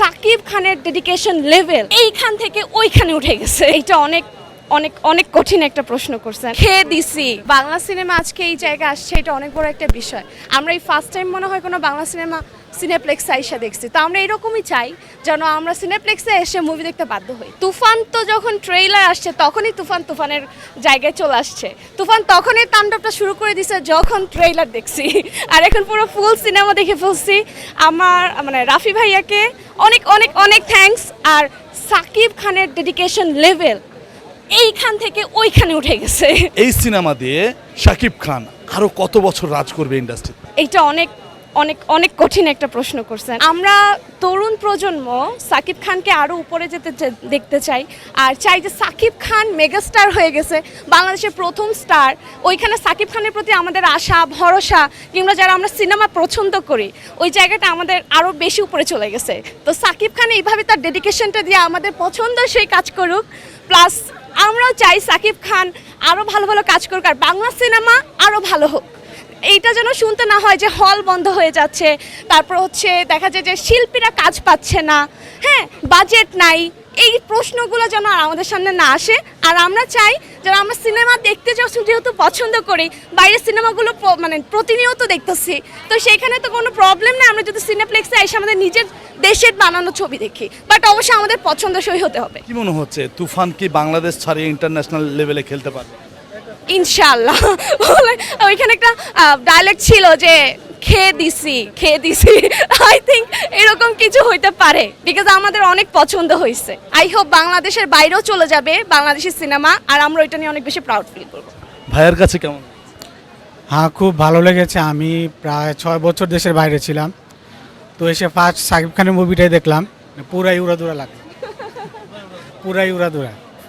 সাকিব খানের dedication level এইখান থেকে ওইখানে উঠে গেছে। এটা অনেক অনেক অনেক কঠিন একটা প্রশ্ন করছেন। খেয়ে দিছি। বাংলা সিনেমা আজকে এই জায়গায় আসছে, এটা অনেক বড় একটা বিষয়। আমরা এই ফার্স্ট টাইম মনে হয় কোনো বাংলা সিনেমা সিনেপ্লেক্সে আইসা দেখছি। তো আমরা এরকমই চাই যেন আমরা সিনেপ্লেক্সে এসে মুভি দেখতে বাধ্য হই। তুফান তো যখন ট্রেইলার আসছে, তখনই তুফান তুফানের জায়গায় চলে আসছে। তুফান তখনই তাণ্ডবটা শুরু করে দিছে যখন ট্রেইলার দেখছি। আর এখন পুরো ফুল সিনেমা দেখে ফেলছি। আমার মানে রাফি ভাইয়াকে অনেক অনেক অনেক থ্যাঙ্কস আর সাকিব খানের ডেডিকেশন লেভেল এইখান থেকে ওইখানে উঠে গেছে। এই সিনেমা দিয়ে শাকিব খান আরও কত বছর রাজ করবে ইন্ডাস্ট্রি এইটা অনেক অনেক অনেক কঠিন একটা প্রশ্ন করছেন। আমরা তরুণ প্রজন্ম সাকিব খানকে আরও উপরে যেতে দেখতে চাই আর চাই যে সাকিব খান মেগাস্টার হয়ে গেছে বাংলাদেশের প্রথম স্টার। ওইখানে সাকিব খানের প্রতি আমাদের আশা ভরসা কিংবা যারা আমরা সিনেমা পছন্দ করি ওই জায়গাটা আমাদের আরও বেশি উপরে চলে গেছে। তো সাকিব খান এইভাবে তার ডেডিকেশনটা দিয়ে আমাদের পছন্দ সেই কাজ করুক প্লাস আমরাও চাই সাকিব খান আরও ভালো ভালো কাজ করুক আর বাংলা সিনেমা আরও ভালো হোক। এইটা যেন শুনতে না হয় যে হল বন্ধ হয়ে যাচ্ছে। তারপর হচ্ছে দেখা যায় যে শিল্পীরা কাজ পাচ্ছে না। হ্যাঁ বাজেট নাই। এই প্রশ্নগুলো যেন আর আমাদের সামনে না আসে। আর আমরা চাই যেন আমরা সিনেমা দেখতে যেহেতু পছন্দ করি, বাইরের সিনেমাগুলো মানে প্রতিনিয়ত দেখতেছি। তো সেখানে তো কোনো প্রবলেম নেই। আমরা যদি সিনেপ্লেক্সে এসে আমাদের নিজের দেশের বানানো ছবি দেখি বাট অবশ্যই আমাদের পছন্দসই হতে হবে। কি মনে হচ্ছে তুফান কি বাংলাদেশ ছাড়িয়ে ইন্টারন্যাশনাল লেভেলে খেলতে পারবে? ইনশাল্লাহ ওইখানে একটা ডায়লগ ছিল যে খেয়ে দিছি খেয়ে দিছি। আই থিঙ্ক এরকম কিছু হইতে পারে বিকজ আমাদের অনেক পছন্দ হয়েছে আই হোপ বাংলাদেশের বাইরেও চলে যাবে বাংলাদেশের সিনেমা আর আমরা ওইটা নিয়ে অনেক বেশি প্রাউড ফিল করব। ভাইয়ের কাছে কেমন? হ্যাঁ খুব ভালো লেগেছে। আমি প্রায় ছয় বছর দেশের বাইরে ছিলাম। তো এসে ফার্স্ট সাকিব খানের মুভিটাই দেখলাম। পুরাই উড়াদুরা লাগল। পুরাই উড়াদুরা।